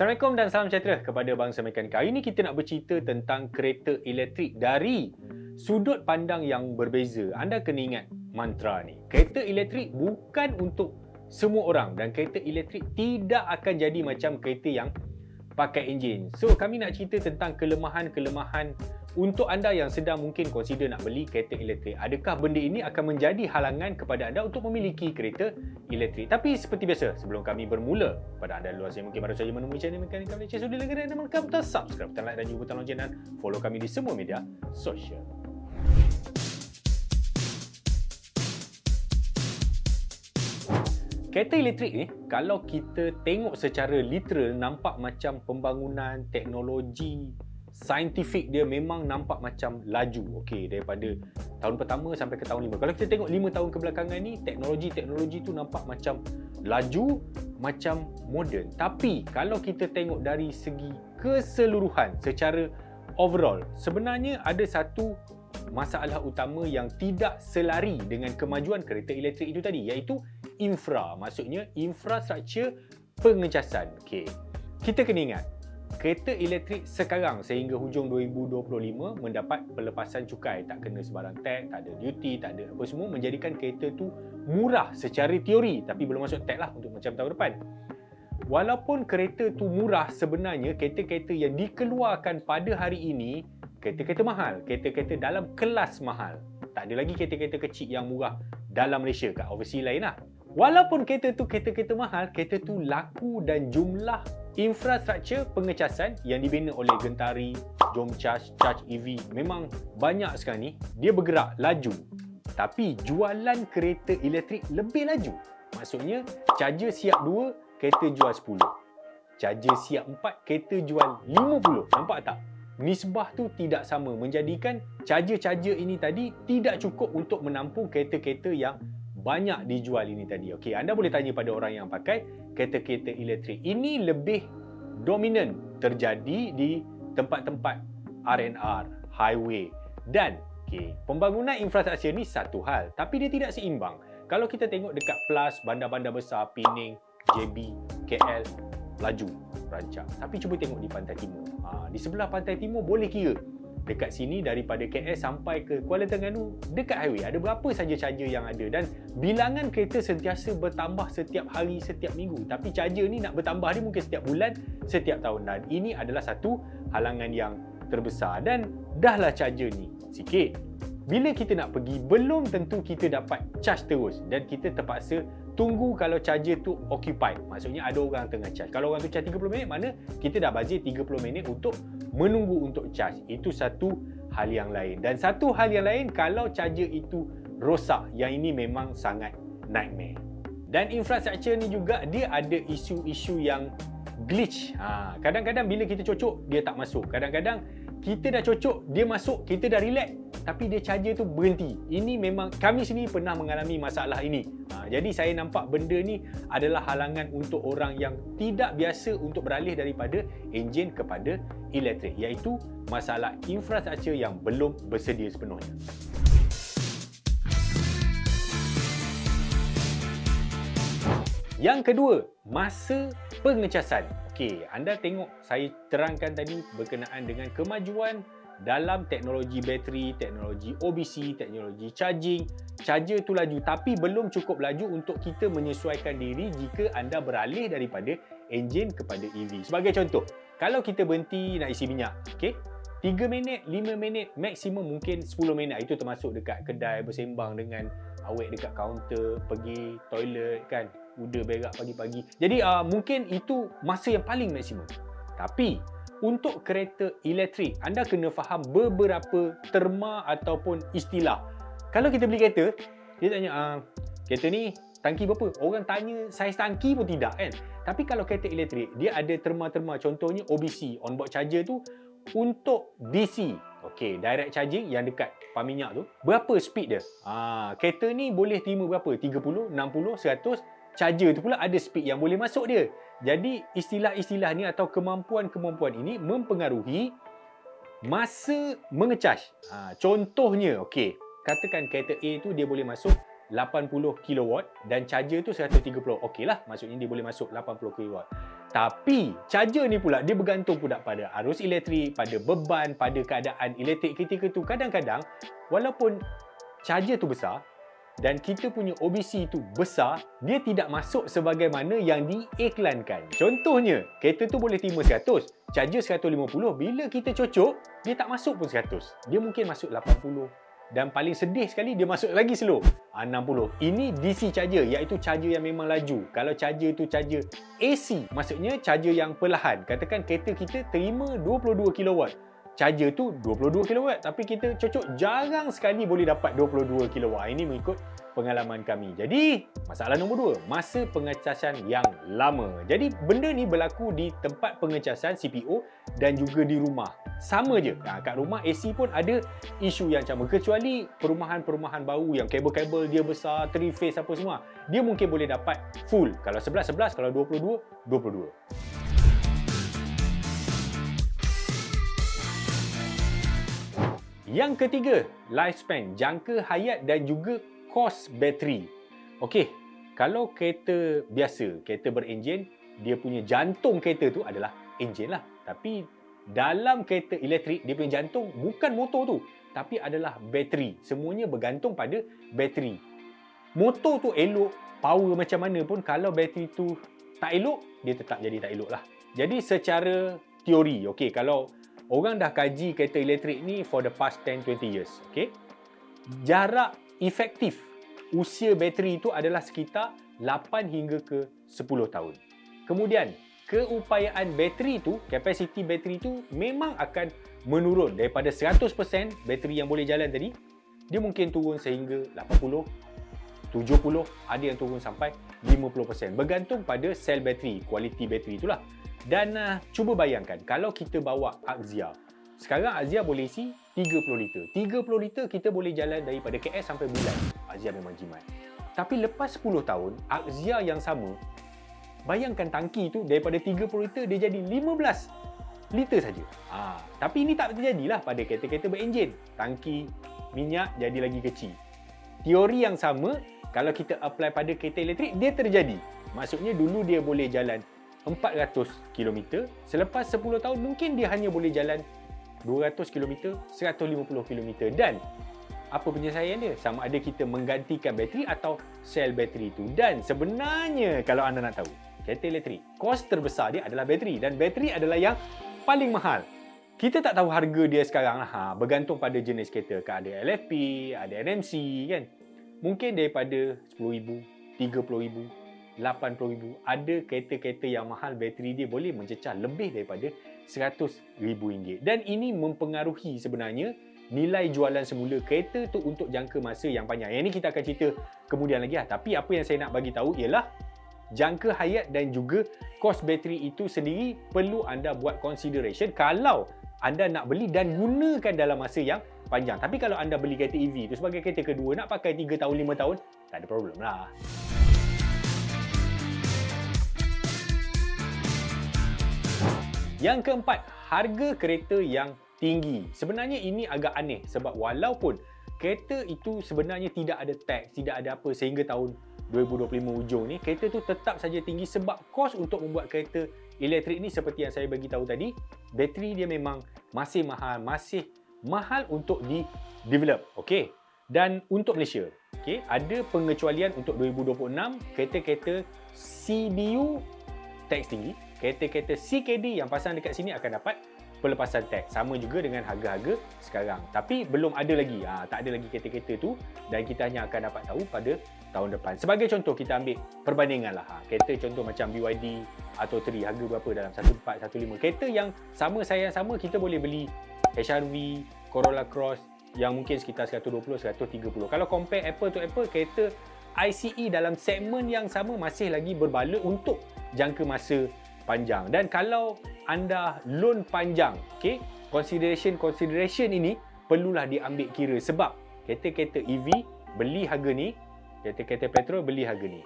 Assalamualaikum dan salam sejahtera kepada bangsa mekanik. Hari ini kita nak bercerita tentang kereta elektrik dari sudut pandang yang berbeza. Anda kena ingat mantra ni. Kereta elektrik bukan untuk semua orang dan kereta elektrik tidak akan jadi macam kereta yang pakai enjin. So kami nak cerita tentang kelemahan-kelemahan untuk anda yang sedang mungkin consider nak beli kereta elektrik. Adakah benda ini akan menjadi halangan kepada anda untuk memiliki kereta elektrik? Tapi seperti biasa, sebelum kami bermula, pada anda luar yang mungkin baru saja menemui channel Mekanik Malaysia, sudah langgar dan menekan butang subscribe, butang like dan juga butang lonceng dan follow kami di semua media sosial. Kereta elektrik ni, kalau kita tengok secara literal, nampak macam pembangunan teknologi saintifik dia memang nampak macam laju. Okey, daripada tahun pertama sampai ke tahun lima. Kalau kita tengok lima tahun kebelakangan ni, teknologi-teknologi tu nampak macam laju, macam moden. Tapi, kalau kita tengok dari segi keseluruhan, secara overall, sebenarnya ada satu masalah utama yang tidak selari dengan kemajuan kereta elektrik itu tadi, iaitu infra. Maksudnya infrastruktur pengecasan. Okey. Kita kena ingat, kereta elektrik sekarang sehingga hujung 2025 mendapat pelepasan cukai. Tak kena sebarang tax, tak ada duty, tak ada apa semua menjadikan kereta tu murah secara teori tapi belum masuk tax lah untuk macam tahun depan. Walaupun kereta tu murah sebenarnya kereta-kereta yang dikeluarkan pada hari ini kereta-kereta mahal, kereta-kereta dalam kelas mahal. Tak ada lagi kereta-kereta kecil yang murah dalam Malaysia kat overseas lain lah. Walaupun kereta tu kereta-kereta mahal, kereta tu laku dan jumlah infrastruktur pengecasan yang dibina oleh Gentari, Jom Charge, Charge EV memang banyak sekarang ni. Dia bergerak laju. Tapi jualan kereta elektrik lebih laju. Maksudnya, charger siap 2, kereta jual 10. Charger siap 4, kereta jual 50. Nampak tak? Nisbah tu tidak sama menjadikan charger-charger ini tadi tidak cukup untuk menampung kereta-kereta yang banyak dijual ini tadi. Okey, anda boleh tanya pada orang yang pakai kereta-kereta elektrik. Ini lebih dominan terjadi di tempat-tempat R&R, highway dan okey, pembangunan infrastruktur ini satu hal, tapi dia tidak seimbang. Kalau kita tengok dekat Plus, bandar-bandar besar, Pening, JB, KL, laju, rancak. Tapi cuba tengok di pantai timur. Ha, di sebelah pantai timur boleh kira dekat sini daripada KL sampai ke Kuala Terengganu dekat highway. Ada berapa saja charger yang ada dan bilangan kereta sentiasa bertambah setiap hari setiap minggu. Tapi charger ni nak bertambah ni mungkin setiap bulan setiap tahun. Dan ini adalah satu halangan yang terbesar. Dan dahlah charger ni sikit. Bila kita nak pergi belum tentu kita dapat charge terus. Dan kita terpaksa tunggu kalau charger tu occupied. Maksudnya ada orang tengah charge. Kalau orang tu charge 30 minit, mana kita dah bazir 30 minit untuk menunggu untuk charge. Itu satu hal yang lain. Dan satu hal yang lain, kalau charger itu rosak, yang ini memang sangat nightmare. Dan infrastruktur ni juga, dia ada isu-isu yang glitch. Ha, kadang-kadang bila kita cocok, dia tak masuk. Kadang-kadang kita dah cocok, dia masuk, kita dah relax tapi dia charger tu berhenti. Ini memang kami sendiri pernah mengalami masalah ini. Ha, jadi saya nampak benda ni adalah halangan untuk orang yang tidak biasa untuk beralih daripada enjin kepada elektrik iaitu masalah infrastruktur yang belum bersedia sepenuhnya. Yang kedua, masa pengecasan. Okey, anda tengok saya terangkan tadi berkenaan dengan kemajuan dalam teknologi bateri, teknologi OBC, teknologi charging, charger tu laju tapi belum cukup laju untuk kita menyesuaikan diri jika anda beralih daripada enjin kepada EV. Sebagai contoh, kalau kita berhenti nak isi minyak, okey? 3 minit, 5 minit, maksimum mungkin 10 minit. Itu termasuk dekat kedai bersembang dengan awek dekat kaunter, pergi toilet kan, udah berak pagi-pagi. Jadi uh, mungkin itu masa yang paling maksimum. Tapi untuk kereta elektrik, anda kena faham beberapa terma ataupun istilah. Kalau kita beli kereta, dia tanya, ah, kereta ni tangki berapa? Orang tanya saiz tangki pun tidak kan? Tapi kalau kereta elektrik, dia ada terma-terma. Contohnya OBC, onboard charger tu untuk DC. Okey, direct charging yang dekat pam minyak tu. Berapa speed dia? Ah, kereta ni boleh terima berapa? 30, 60, 100. Charger tu pula ada speed yang boleh masuk dia. Jadi istilah-istilah ni atau kemampuan-kemampuan ini mempengaruhi masa mengecas. Ha, contohnya, okey, katakan kereta A tu dia boleh masuk 80 kW dan charger tu 130. Okeylah, maksudnya dia boleh masuk 80 kW. Tapi charger ni pula dia bergantung pula pada arus elektrik, pada beban, pada keadaan elektrik ketika tu. Kadang-kadang walaupun charger tu besar dan kita punya OBC tu besar, dia tidak masuk sebagaimana yang diiklankan. Contohnya, kereta tu boleh terima 100, charger 150, bila kita cocok, dia tak masuk pun 100. Dia mungkin masuk 80, dan paling sedih sekali dia masuk lagi slow. Ah, 60 ini DC charger iaitu charger yang memang laju. Kalau charger tu charger AC maksudnya charger yang perlahan. Katakan kereta kita terima 22 kW charger tu 22 kW tapi kita cocok jarang sekali boleh dapat 22 kW ini mengikut pengalaman kami. Jadi masalah nombor 2 masa pengecasan yang lama. Jadi benda ni berlaku di tempat pengecasan CPO dan juga di rumah. Sama je. Ha, kat rumah AC pun ada isu yang sama. Kecuali perumahan-perumahan baru yang kabel-kabel dia besar 3 phase apa semua dia mungkin boleh dapat full. Kalau 11 11 kalau 22 22 Yang ketiga, lifespan, jangka hayat dan juga kos bateri. Okey, kalau kereta biasa, kereta berenjin, dia punya jantung kereta tu adalah enjin lah. Tapi dalam kereta elektrik, dia punya jantung bukan motor tu, tapi adalah bateri. Semuanya bergantung pada bateri. Motor tu elok, power macam mana pun, kalau bateri tu tak elok, dia tetap jadi tak elok lah. Jadi secara teori, okey, kalau orang dah kaji kereta elektrik ni for the past 10-20 years. Okay? Jarak efektif usia bateri itu adalah sekitar 8 hingga ke 10 tahun. Kemudian, keupayaan bateri itu, kapasiti bateri itu memang akan menurun daripada 100% bateri yang boleh jalan tadi, dia mungkin turun sehingga 80, 70, ada yang turun sampai 50%. Bergantung pada sel bateri, kualiti bateri itulah. Dan uh, cuba bayangkan kalau kita bawa Axia. Sekarang Axia boleh isi 30 liter. 30 liter kita boleh jalan daripada KS sampai Bulan. Axia memang jimat. Tapi lepas 10 tahun, Axia yang sama, bayangkan tangki tu daripada 30 liter dia jadi 15 liter saja. Ha, tapi ini tak terjadilah pada kereta-kereta berenjin. Tangki minyak jadi lagi kecil. Teori yang sama, kalau kita apply pada kereta elektrik, dia terjadi. Maksudnya dulu dia boleh jalan 400 km selepas 10 tahun mungkin dia hanya boleh jalan 200 km 150 km dan apa penyelesaian dia? Sama ada kita menggantikan bateri atau sel bateri itu. Dan sebenarnya kalau anda nak tahu kereta elektrik kos terbesar dia adalah bateri. Dan bateri adalah yang paling mahal. Kita tak tahu harga dia sekarang lah. Ha, bergantung pada jenis kereta kan ada LFP ada NMC kan? Mungkin daripada 10,000 30,000 80,000 ada kereta-kereta yang mahal bateri dia boleh mencecah lebih daripada RM100,000 dan ini mempengaruhi sebenarnya nilai jualan semula kereta tu untuk jangka masa yang panjang. Yang ini kita akan cerita kemudian lagi lah. Tapi apa yang saya nak bagi tahu ialah jangka hayat dan juga kos bateri itu sendiri perlu anda buat consideration kalau anda nak beli dan gunakan dalam masa yang panjang. Tapi kalau anda beli kereta EV itu sebagai kereta kedua nak pakai 3 tahun 5 tahun tak ada problem lah. Yang keempat, harga kereta yang tinggi. Sebenarnya ini agak aneh sebab walaupun kereta itu sebenarnya tidak ada tax, tidak ada apa sehingga tahun 2025 ujung ni, kereta tu tetap saja tinggi sebab kos untuk membuat kereta elektrik ni seperti yang saya bagi tahu tadi, bateri dia memang masih mahal, masih mahal untuk di develop. Okey. Dan untuk Malaysia, okey, ada pengecualian untuk 2026 kereta-kereta CBU tax tinggi kereta-kereta CKD yang pasang dekat sini akan dapat pelepasan tax. Sama juga dengan harga-harga sekarang. Tapi belum ada lagi. Ha, tak ada lagi kereta-kereta tu dan kita hanya akan dapat tahu pada tahun depan. Sebagai contoh kita ambil perbandingan lah. Ha, kereta contoh macam BYD atau 3 harga berapa dalam 1415. Kereta yang sama saya yang sama kita boleh beli HRV, Corolla Cross yang mungkin sekitar 120 130. Kalau compare apple to apple kereta ICE dalam segmen yang sama masih lagi berbaloi untuk jangka masa panjang. Dan kalau anda loan panjang okey consideration consideration ini perlulah diambil kira sebab kereta-kereta EV beli harga ni kereta-kereta petrol beli harga ni.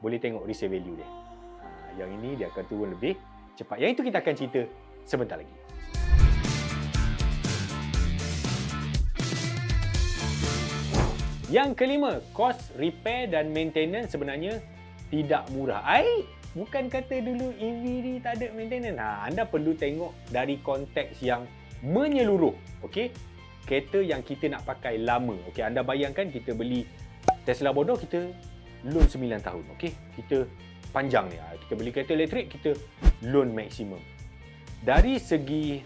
Boleh tengok resale value dia. Ha, yang ini dia akan turun lebih cepat. Yang itu kita akan cerita sebentar lagi Yang kelima, kos repair dan maintenance sebenarnya tidak murah. Ai, bukan kata dulu EV ni tak ada maintenance. Ha, anda perlu tengok dari konteks yang menyeluruh. Okey. Kereta yang kita nak pakai lama. Okey, anda bayangkan kita beli Tesla bodoh kita loan 9 tahun. Okey. Kita panjang ni. Ha, kita beli kereta elektrik kita loan maksimum. Dari segi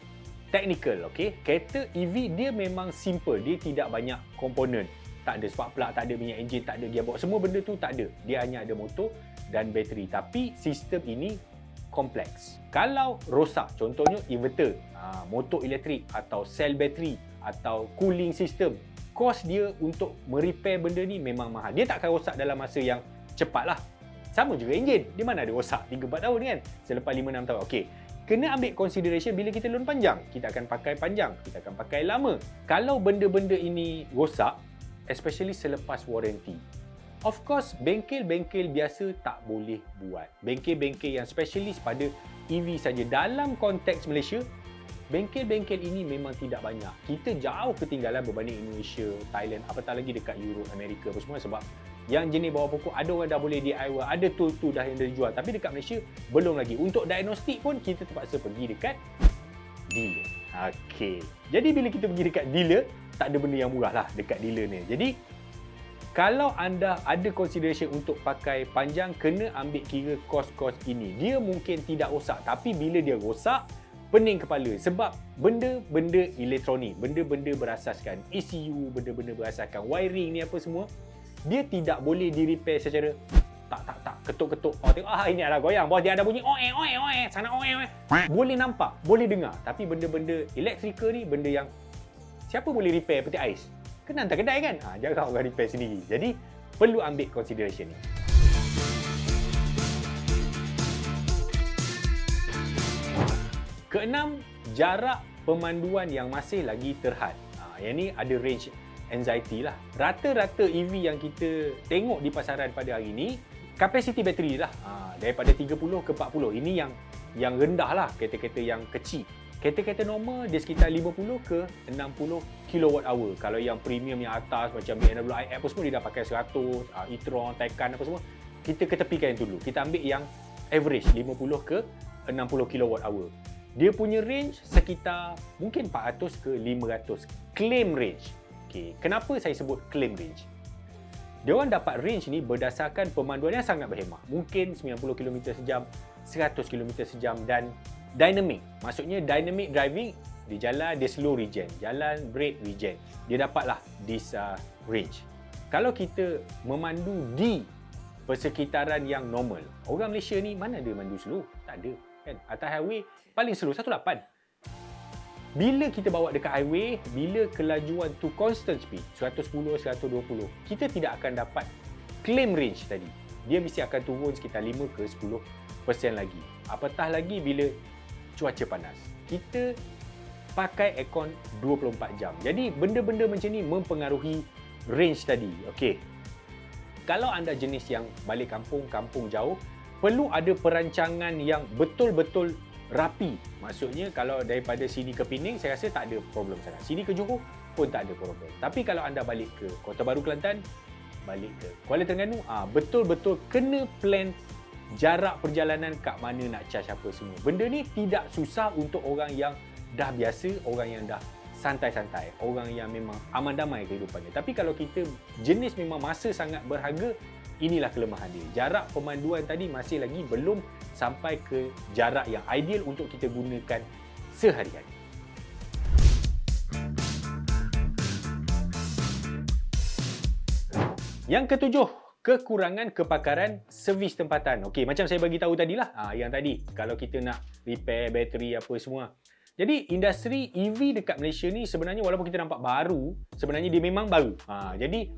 technical, okey. Kereta EV dia memang simple. Dia tidak banyak komponen tak ada spark plug, tak ada minyak enjin, tak ada gearbox. Semua benda tu tak ada. Dia hanya ada motor dan bateri. Tapi sistem ini kompleks. Kalau rosak, contohnya inverter, ha, motor elektrik atau sel bateri atau cooling system, kos dia untuk merepair benda ni memang mahal. Dia tak akan rosak dalam masa yang cepat lah. Sama juga enjin. Di mana ada rosak 3-4 tahun kan? Selepas 5-6 tahun. Okey. Kena ambil consideration bila kita loan panjang. Kita akan pakai panjang. Kita akan pakai lama. Kalau benda-benda ini rosak, especially selepas warranty. Of course, bengkel-bengkel biasa tak boleh buat. Bengkel-bengkel yang specialist pada EV saja dalam konteks Malaysia, bengkel-bengkel ini memang tidak banyak. Kita jauh ketinggalan berbanding Indonesia, Thailand, apatah lagi dekat Europe, Amerika apa semua sebab yang jenis bawah pokok ada orang dah boleh DIY, ada tool-tool dah yang dijual. Tapi dekat Malaysia belum lagi. Untuk diagnostik pun kita terpaksa pergi dekat dealer. Okey. Jadi bila kita pergi dekat dealer, tak ada benda yang murah lah dekat dealer ni. Jadi kalau anda ada consideration untuk pakai panjang, kena ambil kira kos-kos ini. Dia mungkin tidak rosak tapi bila dia rosak, pening kepala. Sebab benda-benda elektronik, benda-benda berasaskan ECU, benda-benda berasaskan wiring ni apa semua, dia tidak boleh di repair secara tak tak tak ketuk-ketuk oh tengok ah ini ada goyang bos dia ada bunyi oe oe oe sana oe oe boleh nampak boleh dengar tapi benda-benda elektrikal ni benda yang siapa boleh repair peti ais? Kena hantar kedai kan? Ha, jangan orang repair sendiri. Jadi, perlu ambil consideration ni. Keenam, jarak pemanduan yang masih lagi terhad. Ha, yang ni ada range anxiety lah. Rata-rata EV yang kita tengok di pasaran pada hari ini, kapasiti bateri lah. Ha, daripada 30 ke 40. Ini yang yang rendah lah kereta-kereta yang kecil. Kereta-kereta normal dia sekitar 50 ke 60 kilowatt hour. Kalau yang premium yang atas macam BMW iX apa semua dia dah pakai 100, uh, e-tron, Taycan apa semua. Kita ketepikan yang dulu. Kita ambil yang average 50 ke 60 kilowatt hour. Dia punya range sekitar mungkin 400 ke 500 claim range. Okay. Kenapa saya sebut claim range? Dia orang dapat range ni berdasarkan pemanduan yang sangat berhemah. Mungkin 90 km sejam, 100 km sejam dan dynamic. Maksudnya dynamic driving di jalan dia slow regen, jalan brake regen. Dia dapatlah this uh, range. Kalau kita memandu di persekitaran yang normal, orang Malaysia ni mana ada mandu slow? Tak ada. Kan? Atas highway paling slow 18. Bila kita bawa dekat highway, bila kelajuan tu constant speed, 110, 120, kita tidak akan dapat claim range tadi. Dia mesti akan turun sekitar 5 ke 10% lagi. Apatah lagi bila cuaca panas. Kita pakai aircon 24 jam. Jadi benda-benda macam ni mempengaruhi range tadi. Okey. Kalau anda jenis yang balik kampung, kampung jauh, perlu ada perancangan yang betul-betul rapi. Maksudnya kalau daripada sini ke Pening, saya rasa tak ada problem sangat. Sini ke Johor pun tak ada problem. Tapi kalau anda balik ke Kota Baru Kelantan, balik ke Kuala Terengganu, ah betul-betul kena plan jarak perjalanan kat mana nak charge apa semua. Benda ni tidak susah untuk orang yang dah biasa, orang yang dah santai-santai, orang yang memang aman damai kehidupannya. Tapi kalau kita jenis memang masa sangat berharga, inilah kelemahan dia. Jarak pemanduan tadi masih lagi belum sampai ke jarak yang ideal untuk kita gunakan sehari-hari. Yang ketujuh, kekurangan kepakaran servis tempatan. Okey, macam saya bagi tahu tadilah. Ha, yang tadi, kalau kita nak repair bateri apa semua. Jadi, industri EV dekat Malaysia ni sebenarnya walaupun kita nampak baru, sebenarnya dia memang baru. Ha, jadi,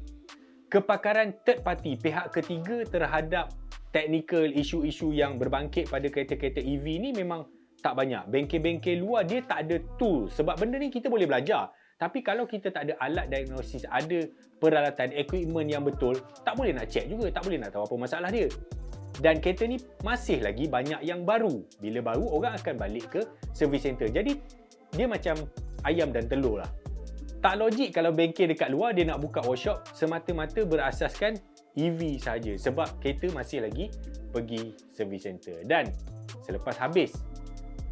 kepakaran third party, pihak ketiga terhadap technical isu-isu yang berbangkit pada kereta-kereta EV ni memang tak banyak. Bengkel-bengkel luar dia tak ada tool. Sebab benda ni kita boleh belajar. Tapi kalau kita tak ada alat diagnosis, ada peralatan, equipment yang betul, tak boleh nak check juga, tak boleh nak tahu apa masalah dia. Dan kereta ni masih lagi banyak yang baru. Bila baru, orang akan balik ke service center. Jadi, dia macam ayam dan telur lah. Tak logik kalau bengkel dekat luar dia nak buka workshop semata-mata berasaskan EV saja sebab kereta masih lagi pergi service center. Dan selepas habis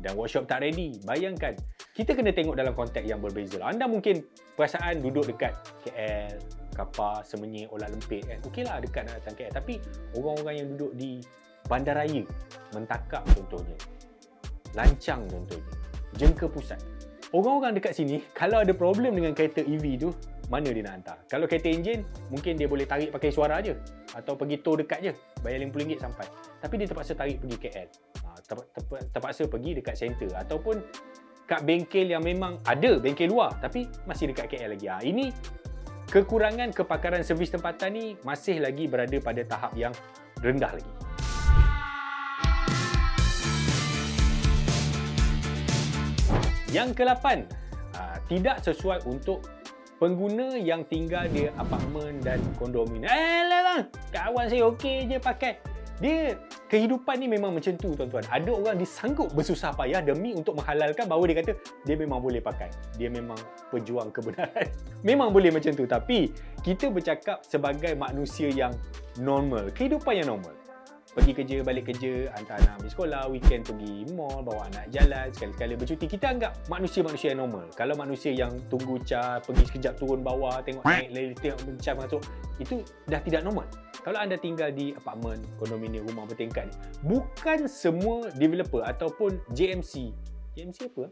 dan workshop tak ready, bayangkan kita kena tengok dalam konteks yang berbeza. Anda mungkin perasaan duduk dekat KL, Kapar, Semenyih, Olah Lempit kan. Okeylah dekat nak datang KL. Tapi orang-orang yang duduk di bandaraya, Mentakak contohnya, Lancang contohnya, Jengka Pusat. Orang-orang dekat sini, kalau ada problem dengan kereta EV tu, mana dia nak hantar? Kalau kereta enjin, mungkin dia boleh tarik pakai suara je. Atau pergi tow dekat je, bayar RM50 sampai. Tapi dia terpaksa tarik pergi KL. Ter, ter, terpaksa pergi dekat center. Ataupun kat bengkel yang memang ada, bengkel luar. Tapi masih dekat KL lagi. Ha, ini kekurangan kepakaran servis tempatan ni masih lagi berada pada tahap yang rendah lagi. Yang ke-8, tidak sesuai untuk pengguna yang tinggal di apartmen dan kondominium. Eh, lah, lah. kawan saya okey je pakai. Dia kehidupan ni memang macam tu tuan-tuan. Ada orang disanggup bersusah payah demi untuk menghalalkan bahawa dia kata dia memang boleh pakai. Dia memang pejuang kebenaran. memang boleh macam tu tapi kita bercakap sebagai manusia yang normal, kehidupan yang normal pergi kerja, balik kerja, hantar anak pergi sekolah, weekend pergi mall, bawa anak jalan, sekali-sekala bercuti. Kita anggap manusia-manusia yang normal. Kalau manusia yang tunggu car, pergi sekejap turun bawah, tengok naik, lalu tengok car masuk, itu dah tidak normal. Kalau anda tinggal di apartmen, kondominium, rumah bertingkat bukan semua developer ataupun JMC, JMC apa?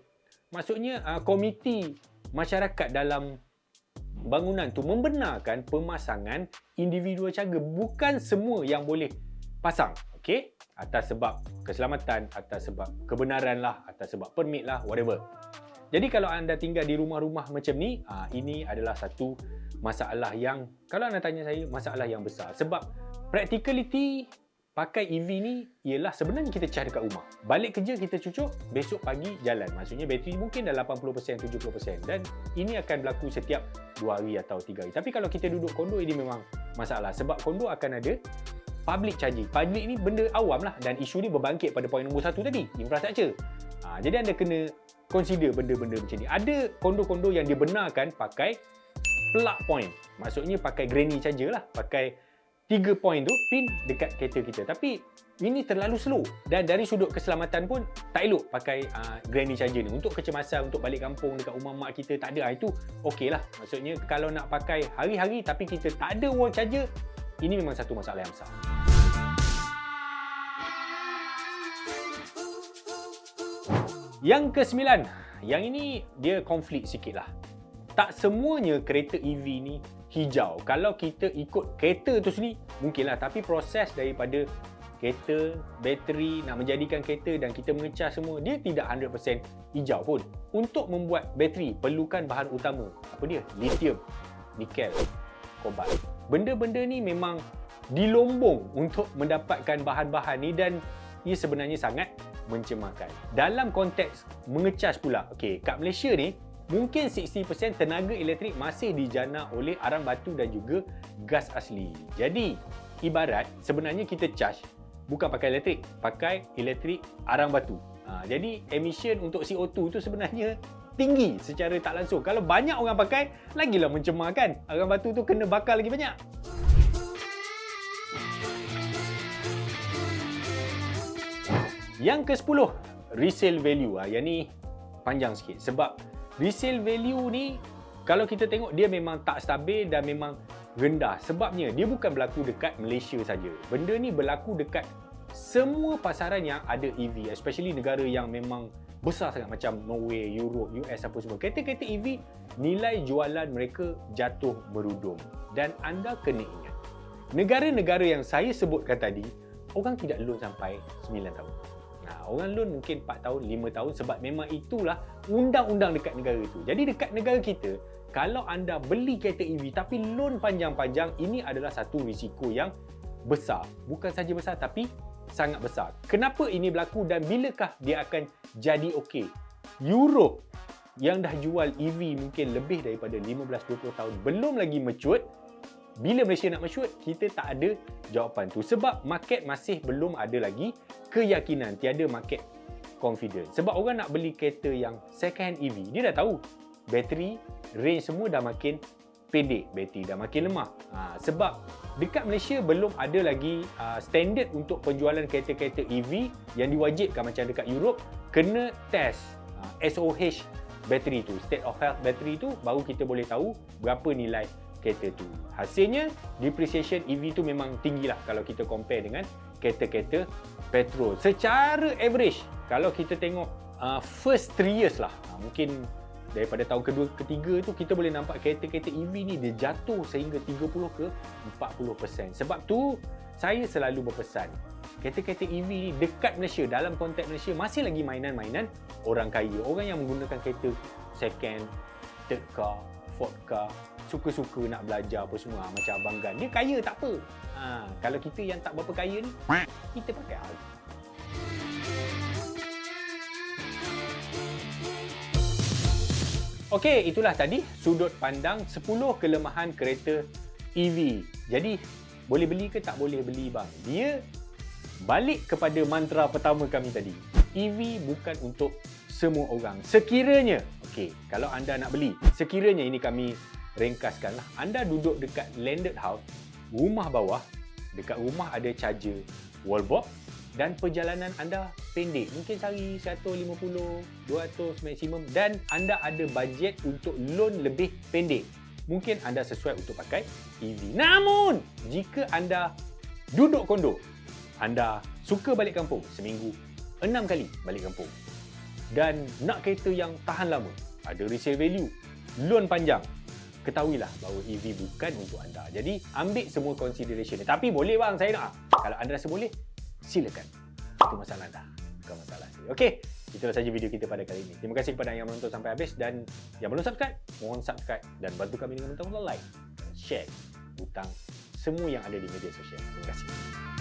Maksudnya uh, komiti masyarakat dalam bangunan tu membenarkan pemasangan individual caga. Bukan semua yang boleh pasang okey? Atas sebab keselamatan atas sebab kebenaran lah atas sebab permit lah whatever. Jadi kalau anda tinggal di rumah-rumah macam ni ah, ini adalah satu masalah yang kalau anda tanya saya masalah yang besar. Sebab practicality pakai EV ni ialah sebenarnya kita charge dekat rumah. Balik kerja kita cucuk besok pagi jalan. Maksudnya bateri mungkin dah 80% 70% dan ini akan berlaku setiap 2 hari atau 3 hari. Tapi kalau kita duduk kondo ini memang masalah. Sebab kondo akan ada public charging. Public ni benda awam lah dan isu ni berbangkit pada poin nombor satu tadi, infrastructure. Ha, jadi anda kena consider benda-benda macam ni. Ada kondo-kondo yang dibenarkan pakai plug point. Maksudnya pakai granny charger lah. Pakai tiga point tu pin dekat kereta kita. Tapi ini terlalu slow dan dari sudut keselamatan pun tak elok pakai uh, granny charger ni. Untuk kecemasan, untuk balik kampung dekat rumah mak kita tak ada. Ha, itu okey lah. Maksudnya kalau nak pakai hari-hari tapi kita tak ada wall charger, ini memang satu masalah yang besar. Yang kesembilan, yang ini dia konflik sikit lah. Tak semuanya kereta EV ni hijau. Kalau kita ikut kereta tu sendiri, mungkinlah. Tapi proses daripada kereta, bateri, nak menjadikan kereta dan kita mengecas semua, dia tidak 100% hijau pun. Untuk membuat bateri, perlukan bahan utama. Apa dia? Lithium, nikel, kobalt. Benda-benda ni memang dilombong untuk mendapatkan bahan-bahan ni dan ia sebenarnya sangat mencemarkan. Dalam konteks mengecas pula, okey, kat Malaysia ni mungkin 60% tenaga elektrik masih dijana oleh arang batu dan juga gas asli. Jadi, ibarat sebenarnya kita charge bukan pakai elektrik, pakai elektrik arang batu. Ha, jadi, emission untuk CO2 tu sebenarnya tinggi secara tak langsung. Kalau banyak orang pakai, lagilah mencemarkan. Arang batu tu kena bakar lagi banyak. Yang ke-10, resale value. Ha, yang ni panjang sikit. Sebab resale value ni, kalau kita tengok dia memang tak stabil dan memang rendah. Sebabnya dia bukan berlaku dekat Malaysia saja. Benda ni berlaku dekat semua pasaran yang ada EV. Especially negara yang memang besar sangat macam Norway, Europe, US apa semua. Kereta-kereta EV, nilai jualan mereka jatuh merudum. Dan anda kena ingat, negara-negara yang saya sebutkan tadi, orang tidak loan sampai 9 tahun. Nah, orang loan mungkin 4 tahun, 5 tahun sebab memang itulah undang-undang dekat negara itu. Jadi dekat negara kita, kalau anda beli kereta EV tapi loan panjang-panjang, ini adalah satu risiko yang besar. Bukan saja besar tapi sangat besar. Kenapa ini berlaku dan bilakah dia akan jadi okey? Europe yang dah jual EV mungkin lebih daripada 15-20 tahun belum lagi mature bila Malaysia nak mature, kita tak ada jawapan tu. Sebab market masih belum ada lagi keyakinan, tiada market confident. Sebab orang nak beli kereta yang second hand EV, dia dah tahu bateri, range semua dah makin pendek bateri dah makin lemah. Ha, sebab dekat Malaysia belum ada lagi uh, standard untuk penjualan kereta-kereta EV yang diwajibkan macam dekat Europe kena test uh, SOH bateri tu, state of health bateri tu baru kita boleh tahu berapa nilai kereta tu. Hasilnya depreciation EV tu memang tinggi lah kalau kita compare dengan kereta-kereta petrol. Secara average kalau kita tengok uh, first 3 years lah uh, mungkin daripada tahun kedua ketiga tu kita boleh nampak kereta-kereta EV ni dia jatuh sehingga 30 ke 40%. Sebab tu saya selalu berpesan kereta-kereta EV ni dekat Malaysia dalam konteks Malaysia masih lagi mainan-mainan orang kaya, orang yang menggunakan kereta second, third car, fourth car, suka-suka nak belajar apa semua macam Abang Gan. Dia kaya tak apa. Ha, kalau kita yang tak berapa kaya ni, kita pakai Okey, itulah tadi sudut pandang 10 kelemahan kereta EV. Jadi, boleh beli ke tak boleh beli bang? Dia balik kepada mantra pertama kami tadi. EV bukan untuk semua orang. Sekiranya, okey, kalau anda nak beli, sekiranya ini kami ringkaskan lah. Anda duduk dekat landed house, rumah bawah, dekat rumah ada charger wall box dan perjalanan anda pendek mungkin sehari 150 200 maksimum dan anda ada bajet untuk loan lebih pendek mungkin anda sesuai untuk pakai EV namun jika anda duduk kondo anda suka balik kampung seminggu 6 kali balik kampung dan nak kereta yang tahan lama ada resale value loan panjang ketahuilah bahawa EV bukan untuk anda. Jadi ambil semua consideration ni. Tapi boleh bang saya nak. Kalau anda rasa boleh, silakan. Itu masalah anda. Bukan masalah saya. Okey, itulah saja video kita pada kali ini. Terima kasih kepada yang menonton sampai habis dan yang belum subscribe, mohon subscribe dan bantu kami dengan tombol like, share, hutang semua yang ada di media sosial. Terima kasih.